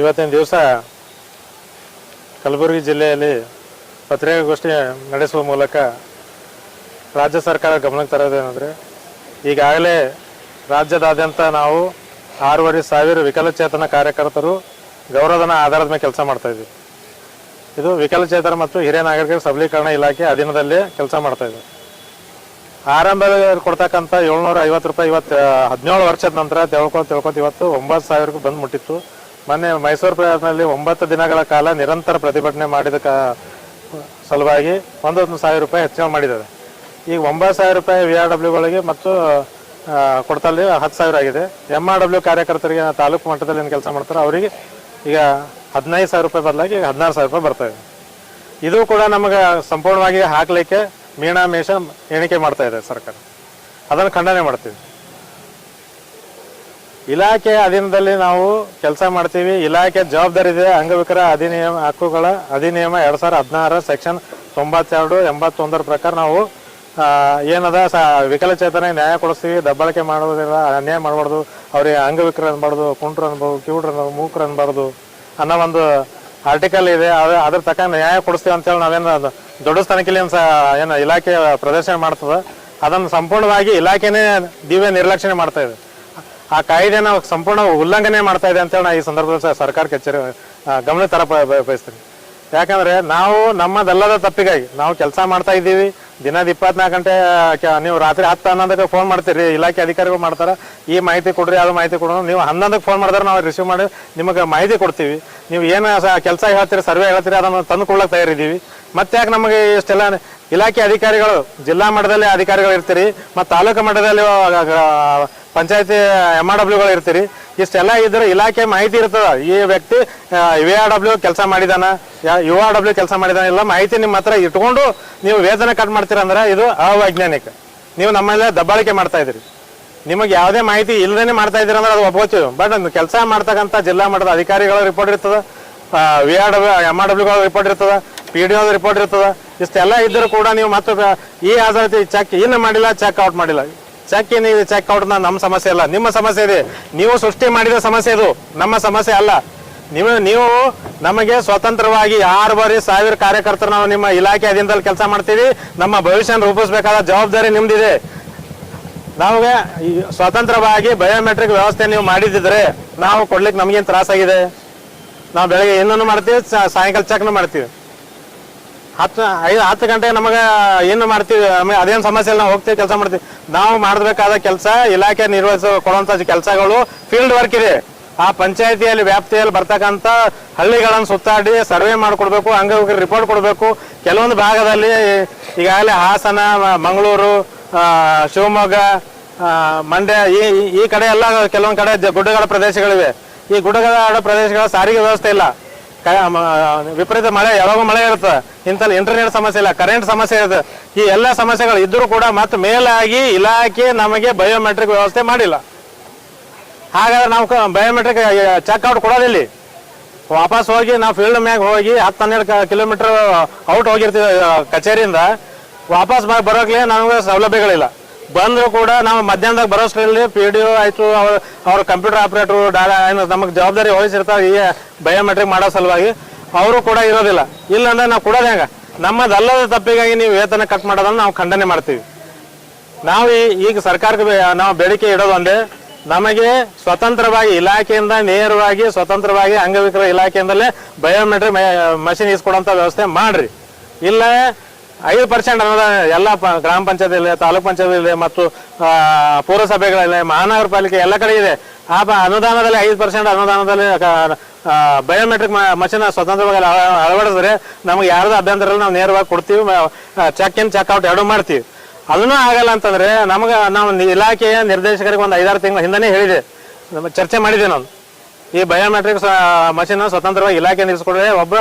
ಇವತ್ತಿನ ದಿವಸ ಕಲಬುರಗಿ ಜಿಲ್ಲೆಯಲ್ಲಿ ಪತ್ರಿಕಾಗೋಷ್ಠಿ ನಡೆಸುವ ಮೂಲಕ ರಾಜ್ಯ ಸರ್ಕಾರ ಗಮನಕ್ಕೆ ತರೋದೇನೆಂದರೆ ಈಗಾಗಲೇ ರಾಜ್ಯದಾದ್ಯಂತ ನಾವು ಆರೂವರೆ ಸಾವಿರ ವಿಕಲಚೇತನ ಕಾರ್ಯಕರ್ತರು ಗೌರವಧನ ಆಧಾರದ ಮೇಲೆ ಕೆಲಸ ಮಾಡ್ತಾ ಇದ್ದೀವಿ. ಇದು ವಿಕಲಚೇತನ ಮತ್ತು ಹಿರಿಯ ನಾಗರಿಕರ ಸಬಲೀಕರಣ ಇಲಾಖೆ ಅಧೀನದಲ್ಲಿ ಕೆಲಸ ಮಾಡ್ತಾ ಇದೆ. ಆರಂಭದಲ್ಲಿ ಕೊಡ್ತಕ್ಕಂಥ ಏಳ್ನೂರ ಐವತ್ತು ರೂಪಾಯಿ ಇವತ್ತು ಹದಿನೇಳು ವರ್ಷದ ನಂತರ ತಿಳ್ಕೊಂಡು ತಿಳ್ಕೊತ ಇವತ್ತು ಒಂಬತ್ತು ಸಾವಿರಕ್ಕೆ ಬಂದು ಮುಟ್ಟಿತ್ತು. ಮೊನ್ನೆ ಮೈಸೂರು ಪ್ರಯಾಣದಲ್ಲಿ ಒಂಬತ್ತು ದಿನಗಳ ಕಾಲ ನಿರಂತರ ಪ್ರತಿಭಟನೆ ಮಾಡಿದ ಸಲುವಾಗಿ ಒಂದೊಂದು ಸಾವಿರ ರೂಪಾಯಿ ಹೆಚ್ಚಳ ಮಾಡಿದ್ದಾರೆ. ಈಗ ಒಂಬತ್ತು ಸಾವಿರ ರೂಪಾಯಿ ವಿ ಆರ್ ಡಬ್ಲ್ಯೂಗಳಿಗೆ ಮತ್ತು ಕೊಡ್ತಲ್ಲಿ ಹತ್ತು ಸಾವಿರ ಆಗಿದೆ. ಎಂ ಆರ್ ಡಬ್ಲ್ಯೂ ಕಾರ್ಯಕರ್ತರಿಗೆ ತಾಲೂಕು ಮಟ್ಟದಲ್ಲಿ ಏನು ಕೆಲಸ ಮಾಡ್ತಾರೆ ಅವರಿಗೆ ಈಗ ಹದಿನೈದು ಸಾವಿರ ರೂಪಾಯಿ ಬದಲಾಗಿ ಈಗ ಹದಿನಾರು ಸಾವಿರ ರೂಪಾಯಿ ಬರ್ತಾ ಇದೆ. ಇದು ಕೂಡ ನಮಗೆ ಸಂಪೂರ್ಣವಾಗಿ ಹಾಕಲಿಕ್ಕೆ ಮೀನಾ ಮೇಷ ಎಣಿಕೆ ಮಾಡ್ತಾ ಇದೆ ಸರ್ಕಾರ. ಅದನ್ನು ಖಂಡನೆ ಮಾಡ್ತೀವಿ. ಇಲಾಖೆ ಅಧೀನದಲ್ಲಿ ನಾವು ಕೆಲಸ ಮಾಡ್ತೀವಿ. ಇಲಾಖೆ ಜವಾಬ್ದಾರಿ ಇದೆ ಅಂಗವಿಕರ ಅಧಿನಿಯಮ, ಹಕ್ಕುಗಳ ಅಧಿನಿಯಮ ಎರಡ್ ಸಾವಿರದ ಹದಿನಾರ ಸೆಕ್ಷನ್ ತೊಂಬತ್ತೆರಡು, ಎಂಬತ್ತೊಂದರ ಪ್ರಕಾರ ನಾವು ಏನದ ಸ, ವಿಕಲಚೇತನ ನ್ಯಾಯ ಕೊಡಿಸ್ತೀವಿ. ದಬ್ಬಾಳಿಕೆ ಮಾಡೋದಿಲ್ಲ ಅನ್ಯಾಯ ಮಾಡಬಾರ್ದು. ಅವ್ರಿಗೆ ಅಂಗವಿಕಲ ಅನ್ಬಾರ್ದು, ಕುಂಟ್ರು ಅನ್ಬಾರ್ದು, ಕಿವುಡ್ರು ಅನ್ಬೋದು ಮೂಕ್ರು ಅನ್ಬಾರ್ದು ಅನ್ನೋ ಒಂದು ಆರ್ಟಿಕಲ್ ಇದೆ. ಅದು, ಅದ್ರ ತಕ್ಕ ನ್ಯಾಯ ಕೊಡಿಸ್ತೀವಿ ಅಂತೇಳಿ ನಾವೇನು ದೊಡ್ಡ ಸ್ಥಾನಕ್ಕೆ ಏನು ಏನು ಇಲಾಖೆ ಪ್ರದರ್ಶನ ಮಾಡ್ತದೆ. ಅದನ್ನು ಸಂಪೂರ್ಣವಾಗಿ ಇಲಾಖೆನೇ ದಿವ್ಯ ನಿರ್ಲಕ್ಷಣೆ ಮಾಡ್ತಾ ಇದೆ. ಆ ಕಾಯ್ದೆನ ಸಂಪೂರ್ಣ ಉಲ್ಲಂಘನೆ ಮಾಡ್ತಾ ಇದೆ ಅಂತೇಳಿ ನಾ ಈ ಸಂದರ್ಭದಲ್ಲಿ ಸಹ ಸರ್ಕಾರಕ್ಕೆ ಎಚ್ಚರಿ ಗಮನ ತರ ಬಯಸ್ತೀನಿ. ಯಾಕಂದ್ರೆ ನಾವು ನಮ್ಮದಲ್ಲದ ತಪ್ಪಿಗಾಗಿ ನಾವು ಕೆಲಸ ಮಾಡ್ತಾ ಇದ್ದೀವಿ. ದಿನದ ಇಪ್ಪತ್ನಾಲ್ಕು ಗಂಟೆ ನೀವು ರಾತ್ರಿ ಹತ್ತು ಹನ್ನೊಂದಕ್ಕೆ ಫೋನ್ ಮಾಡ್ತೀರಿ, ಇಲಾಖೆ ಅಧಿಕಾರಿಗಳು ಮಾಡ್ತಾರೆ. ಈ ಮಾಹಿತಿ ಕೊಡ್ರಿ, ಅದು ಮಾಹಿತಿ ಕೊಡೋದು ನೀವು ಹನ್ನೊಂದಕ್ಕೆ ಫೋನ್ ಮಾಡಿದ್ರೆ ನಾವು ರಿಸೀವ್ ಮಾಡಿ ನಿಮಗೆ ಮಾಹಿತಿ ಕೊಡ್ತೀವಿ. ನೀವು ಏನು ಕೆಲಸ ಹೇಳ್ತೀರಿ, ಸರ್ವೆ ಹೇಳ್ತೀರಿ, ಅದನ್ನು ತಂದು ತಯಾರಿದ್ದೀವಿ. ಮತ್ತೆ ಯಾಕೆ ನಮಗೆ ಇಷ್ಟೆಲ್ಲ ಇಲಾಖೆ ಅಧಿಕಾರಿಗಳು, ಜಿಲ್ಲಾ ಮಟ್ಟದಲ್ಲಿ ಅಧಿಕಾರಿಗಳು ಇರ್ತೀರಿ, ಮತ್ತು ತಾಲೂಕು ಮಟ್ಟದಲ್ಲಿ ಪಂಚಾಯತಿ ಎಂ ಆರ್ ಡಬ್ಲ್ಯೂಗಳು ಇರ್ತೀರಿ. ಇಷ್ಟೆಲ್ಲ ಇದ್ರೆ ಇಲಾಖೆ ಮಾಹಿತಿ ಇರ್ತದ. ಈ ವ್ಯಕ್ತಿ ವಿ ಆರ್ ಡಬ್ಲ್ಯೂ ಕೆಲಸ ಮಾಡಿದಾನ, ಯು ಆರ್ ಡಬ್ಲ್ಯೂ ಕೆಲಸ ಮಾಡಿದಾನ ಇಲ್ಲ ಮಾಹಿತಿ ನಿಮ್ಮ ಹತ್ರ ಇಟ್ಕೊಂಡು ನೀವು ವೇತನ ಕಟ್ ಮಾಡ್ತೀರಂದ್ರೆ ಇದು ಅವೈಜ್ಞಾನಿಕ. ನೀವು ನಮ್ಮಲ್ಲೇ ದಬ್ಬಾಳಿಕೆ ಮಾಡ್ತಾ ಇದ್ದೀರಿ. ನಿಮಗೆ ಯಾವುದೇ ಮಾಹಿತಿ ಇಲ್ಲದೇ ಮಾಡ್ತಾ ಇದ್ದೀರ ಅಂದ್ರೆ ಅದು ಒಪ್ಕೋತೀವಿ. ಬಟ್ ಕೆಲಸ ಮಾಡ್ತಕ್ಕಂಥ ಜಿಲ್ಲಾ ಮಟ್ಟದ ಅಧಿಕಾರಿಗಳ ರಿಪೋರ್ಟ್ ಇರ್ತದ V R W M R ಡಬ್ಲ್ಯೂಗಳ report ಇರ್ತದ ಪಿ ಡಿ ರಿಪೋರ್ಟ್ ಇರ್ತದ. ಇಷ್ಟೆಲ್ಲ ಇದ್ದರೂ ಕೂಡ ನೀವು ಮತ್ತೆ, ಈ ಆಧಾರಿತ ಚೆಕ್ ಇನ್ನು ಮಾಡಿಲ್ಲ ಚೆಕ್ ಔಟ್ ಮಾಡಿಲ್ಲ. ಚೆಕ್ ಏನಿದೆ ಚೆಕ್ ಔಟ್ ನಮ್ಮ ಸಮಸ್ಯೆ ಅಲ್ಲ. ನಿಮ್ಮ ಸಮಸ್ಯೆ ಇದೆ. ನೀವು ಸೃಷ್ಟಿ ಮಾಡಿದ ಸಮಸ್ಯೆ ಇದು. ನಮ್ಮ ಸಮಸ್ಯೆ ಅಲ್ಲ. ನೀವು ನೀವು ನಮಗೆ ಸ್ವತಂತ್ರವಾಗಿ ಆರು ಬಾರಿ ಸಾವಿರ ಕಾರ್ಯಕರ್ತರು ನಾವು ನಿಮ್ಮ ಇಲಾಖೆ ಅಧೀನದಲ್ಲಿ ಕೆಲಸ ಮಾಡ್ತೀವಿ. ನಮ್ಮ ಭವಿಷ್ಯನ ರೂಪಿಸಬೇಕಾದ ಜವಾಬ್ದಾರಿ ನಿಮ್ದಿದೆ. ನಮಗೆ ಸ್ವತಂತ್ರವಾಗಿ ಬಯೋಮೆಟ್ರಿಕ್ ವ್ಯವಸ್ಥೆ ನೀವು ಮಾಡಿದ್ರೆ ನಾವು ಕೊಡ್ಲಿಕ್ಕೆ ನಮಗೇನು ತ್ರಾಸಾಗಿದೆ? ನಾವು ಬೆಳಗ್ಗೆ ಏನನ್ನು ಮಾಡ್ತೀವಿ ಸಾಯಂಕಾಲ ಚೆಕ್ನು ಮಾಡ್ತೀವಿ. ಹತ್ತು, ಐದು, ಹತ್ತು ಗಂಟೆ ನಮಗೆ ಏನು ಮಾಡ್ತೀವಿ? ನಮಗೆ ಅದೇನು ಸಮಸ್ಯೆ ನಾವು ಹೋಗ್ತೀವಿ, ಕೆಲಸ ಮಾಡ್ತೀವಿ. ನಾವು ಮಾಡಬೇಕಾದ ಕೆಲಸ, ಇಲಾಖೆ ನಿರ್ವಹಿಸೋ, ಕೊಡುವಂಥ ಕೆಲಸಗಳು ಫೀಲ್ಡ್ ವರ್ಕ್ ಇದೆ. ಆ ಪಂಚಾಯತಿಯಲ್ಲಿ, ವ್ಯಾಪ್ತಿಯಲ್ಲಿ ಬರ್ತಕ್ಕಂಥ ಹಳ್ಳಿಗಳನ್ನು ಸುತ್ತಾಡಿ, ಸರ್ವೆ ಮಾಡಿಕೊಡ್ಬೇಕು ಅಂಗವಿಕಲ ರಿಪೋರ್ಟ್ ಕೊಡಬೇಕು. ಕೆಲವೊಂದು ಭಾಗದಲ್ಲಿ, ಈಗಾಗಲೇ ಹಾಸನ ಮಂಗಳೂರು ಶಿವಮೊಗ್ಗ ಮಂಡ್ಯ, ಈ, ಈ- ಕಡೆ ಎಲ್ಲ ಕೆಲವೊಂದು ಕಡೆ ಗುಡ್ಡಗಳ ಪ್ರದೇಶಗಳಿವೆ. ಈ ಗುಡ್ಡಗಾಡ ಪ್ರದೇಶಗಳ ಸಾರಿಗೆ ವ್ಯವಸ್ಥೆ ಇಲ್ಲ. ವಿಪರೀತ ಮಳೆ, ಯಾವಾಗ ಮಳೆ ಇರುತ್ತೆ. ಇಂಥಲ್ಲಿ ಇಂಟರ್ನೆಟ್ ಸಮಸ್ಯೆ ಇಲ್ಲ ಕರೆಂಟ್ ಸಮಸ್ಯೆ ಇರುತ್ತೆ ಈ ಎಲ್ಲ ಸಮಸ್ಯೆಗಳು ಇದ್ದರೂ ಕೂಡ ಮತ್ತೆ ಮೇಲಾಗಿ ಇಲಾಖೆ ನಮಗೆ ಬಯೋಮೆಟ್ರಿಕ್ ವ್ಯವಸ್ಥೆ ಮಾಡಿಲ್ಲ. ಹಾಗಾದ್ರೆ ನಾವು ಬಯೋಮೆಟ್ರಿಕ್ ಚೆಕ್ಔಟ್ ಕೊಡೋದಿಲ್ಲ. ವಾಪಸ್ ಹೋಗಿ ನಾವು ಫೀಲ್ಡ್ ಮ್ಯಾಗ ಹೋಗಿ ಹತ್ತು ಹನ್ನೆರಡು ಕಿಲೋಮೀಟರ್ ಔಟ್ ಹೋಗಿರ್ತೀವಿ ಕಚೇರಿಯಿಂದ. ವಾಪಸ್ ಬರೋಕ್ಲೆ ನಮಗೆ ಸೌಲಭ್ಯಗಳಿಲ್ಲ. ಬಂದರೂ ಕೂಡ ನಾವು ಮಧ್ಯಾಹ್ನದಾಗ ಬರೋಷ್ಟರಲ್ಲಿ ಪಿ ಡಿ ಒ ಆಯಿತು, ಅವ್ರ ಅವ್ರ ಕಂಪ್ಯೂಟರ್ ಆಪ್ರೇಟ್ರು ಡಾಟಾ ನಮಗೆ ಜವಾಬ್ದಾರಿ ವಹಿಸಿರ್ತಾರೆ ಈ ಬಯೋಮೆಟ್ರಿಕ್ ಮಾಡೋ ಸಲುವಾಗಿ. ಅವರು ಕೂಡ ಇರೋದಿಲ್ಲ. ಇಲ್ಲ ಅಂದ್ರೆ ನಾವು ಕೊಡೋದು ಹೆಂಗ. ನಮ್ಮದಲ್ಲದ ತಪ್ಪಿಗಾಗಿ ನೀವು ವೇತನ ಕಟ್ ಮಾಡೋದನ್ನು ನಾವು ಖಂಡನೆ ಮಾಡ್ತೀವಿ. ನಾವು ಈಗ ಸರ್ಕಾರಕ್ಕೆ ನಾವು ಬೇಡಿಕೆ ಇಡೋದು ಒಂದೇ. ನಮಗೆ ಸ್ವತಂತ್ರವಾಗಿ ಇಲಾಖೆಯಿಂದ ನೇರವಾಗಿ, ಸ್ವತಂತ್ರವಾಗಿ ಅಂಗವಿಕಲ ಇಲಾಖೆಯಿಂದಲೇ ಬಯೋಮೆಟ್ರಿಕ್ ಮಷಿನ್ ಇಸ್ಕೊಡೋಂಥ ವ್ಯವಸ್ಥೆ ಮಾಡ್ರಿ. ಇಲ್ಲ ಐದು ಪರ್ಸೆಂಟ್ ಅನುದಾನ ಎಲ್ಲ ಗ್ರಾಮ ಪಂಚಾಯತ್ ತಾಲೂಕ್ ಪಂಚಾಯತ್ ಇದೆ ಮತ್ತು ಆ, ಪುರಸಭೆಗಳಿದೆ ಮಹಾನಗರ ಪಾಲಿಕೆ ಎಲ್ಲ ಕಡೆ ಇದೆ. ಆ ಅನುದಾನದಲ್ಲಿ ಐದು ಪರ್ಸೆಂಟ್ ಅನುದಾನದಲ್ಲಿ ಬಯೋಮೆಟ್ರಿಕ್ ಮಷಿನ್ ಸ್ವತಂತ್ರವಾಗಿ ಅಳ- ಅಳವಡಿಸಿದ್ರೆ ನಮ್ಗೆ ಯಾರ್ದು ಅಭ್ಯಂತರ ನಾವು ನೇರವಾಗಿ ಕೊಡ್ತೀವಿ ಚೆಕ್ ಇನ್ ಚೆಕ್ ಔಟ್ ಎರಡು ಮಾಡ್ತೀವಿ. ಅದನ್ನೂ ಆಗಲ್ಲ ಅಂತಂದ್ರೆ ನಮಗೆ ನಾವು ಇಲಾಖೆಯ ನಿರ್ದೇಶಕರಿಗೆ ಒಂದು ಐದಾರು ತಿಂಗಳ ಹಿಂದನೇ ಹೇಳಿದೆ. ಚರ್ಚೆ ಮಾಡಿದೆ ನಾನು. ಈ ಬಯೋಮೆಟ್ರಿಕ್ ಮಷಿನ್ ಸ್ವತಂತ್ರವಾಗಿ ಇಲಾಖೆಯಿಂದ ಇಸ್ಕೊಳ್ರಿ ಒಬ್ಬ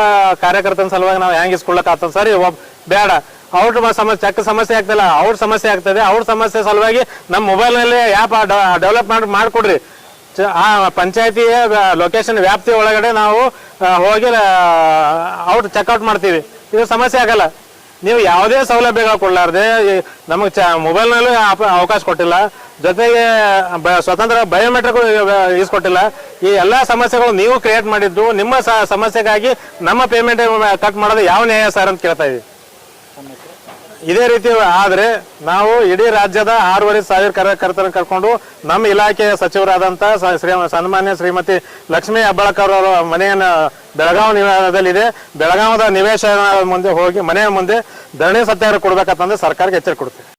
ಕಾರ್ಯಕರ್ತನ ಸಲುವಾಗಿ ನಾವು ಹೆಂಗೆ ಇಸ್ಕೊಳ್ಳಕ್ ಆಗ್ತದೆ? ಸರಿ ಒಬ್ಬ ಬೇಡ. ಅವ್ರ ಸಮಸ್ಯೆ ಚೆಕ್ ಸಮಸ್ಯೆ ಆಗ್ತಿಲ್ಲ. ಅವ್ರ ಸಮಸ್ಯೆ ಆಗ್ತದೆ. ಅವ್ರ ಸಮಸ್ಯೆ ಸಲುವಾಗಿ ನಮ್ಮ ಮೊಬೈಲ್ನಲ್ಲಿ ಆ್ಯಪ್ ಡೆವಲಪ್ ಮಾಡಿ, ಮಾಡಿಕೊಡ್ರಿ. ಆ ಪಂಚಾಯತಿ ಲೊಕೇಶನ್ ವ್ಯಾಪ್ತಿ ಒಳಗಡೆ ನಾವು ಹೋಗಿ ಔಟ್ ಚೆಕ್ಔಟ್ ಮಾಡ್ತೀವಿ. ಇದು ಸಮಸ್ಯೆ ಆಗಲ್ಲ. ನೀವು ಯಾವುದೇ ಸೌಲಭ್ಯಗಳು ಕೊಡಲಾರ್ದೆ ನಮಗೆ ಚ ಮೊಬೈಲ್ನಲ್ಲೂ ಅವಕಾಶ ಕೊಟ್ಟಿಲ್ಲ. ಜೊತೆಗೆ, ಬ- ಸ್ವತಂತ್ರ ಬಯೋಮೆಟ್ರಿಕ್ ಇಸ್ಕೊಟ್ಟಿಲ್ಲ. ಈ ಎಲ್ಲಾ ಸಮಸ್ಯೆಗಳು ನೀವು ಕ್ರಿಯೇಟ್ ಮಾಡಿದ್ದು, ನಿಮ್ಮ ಸಮಸ್ಯೆಗಾಗಿ ನಮ್ಮ ಪೇಮೆಂಟ್ ಕಟ್ ಮಾಡೋದು ಯಾವ ನ್ಯಾಯ ಸರ್ ಅಂತ ಕೇಳ್ತಾ ಇದ್ದೀವಿ ಇದೇ ರೀತಿ ಆದ್ರೆ, ನಾವು ಇಡೀ ರಾಜ್ಯದ ಆರೂವರೆ ಸಾವಿರ ಕಾರ್ಯಕರ್ತರನ್ನ ಕರ್ಕೊಂಡು, ನಮ್ಮ ಇಲಾಖೆಯ ಸಚಿವರಾದಂತ ಶ್ರೀ, ಸನ್ಮಾನ್ಯ ಶ್ರೀಮತಿ ಲಕ್ಷ್ಮೀ ಹೆಬ್ಬಾಳ್ಕರ್ ಅವರ ಮನೆಯನ್ನ ಬೆಳಗಾವಿ ನಿವಾಸದಲ್ಲಿದೆ. ಬೆಳಗಾವದ ನಿವೇಶನ ಮುಂದೆ ಹೋಗಿ, ಮನೆಯ ಮುಂದೆ ಧರಣಿ ಸತ್ಯಾಗ್ರಹ ಕೊಡ್ಬೇಕಂತಂದ್ರೆ ಸರ್ಕಾರಕ್ಕೆ ಎಚ್ಚರಿಕೆ ಕೊಡ್ತೀವಿ.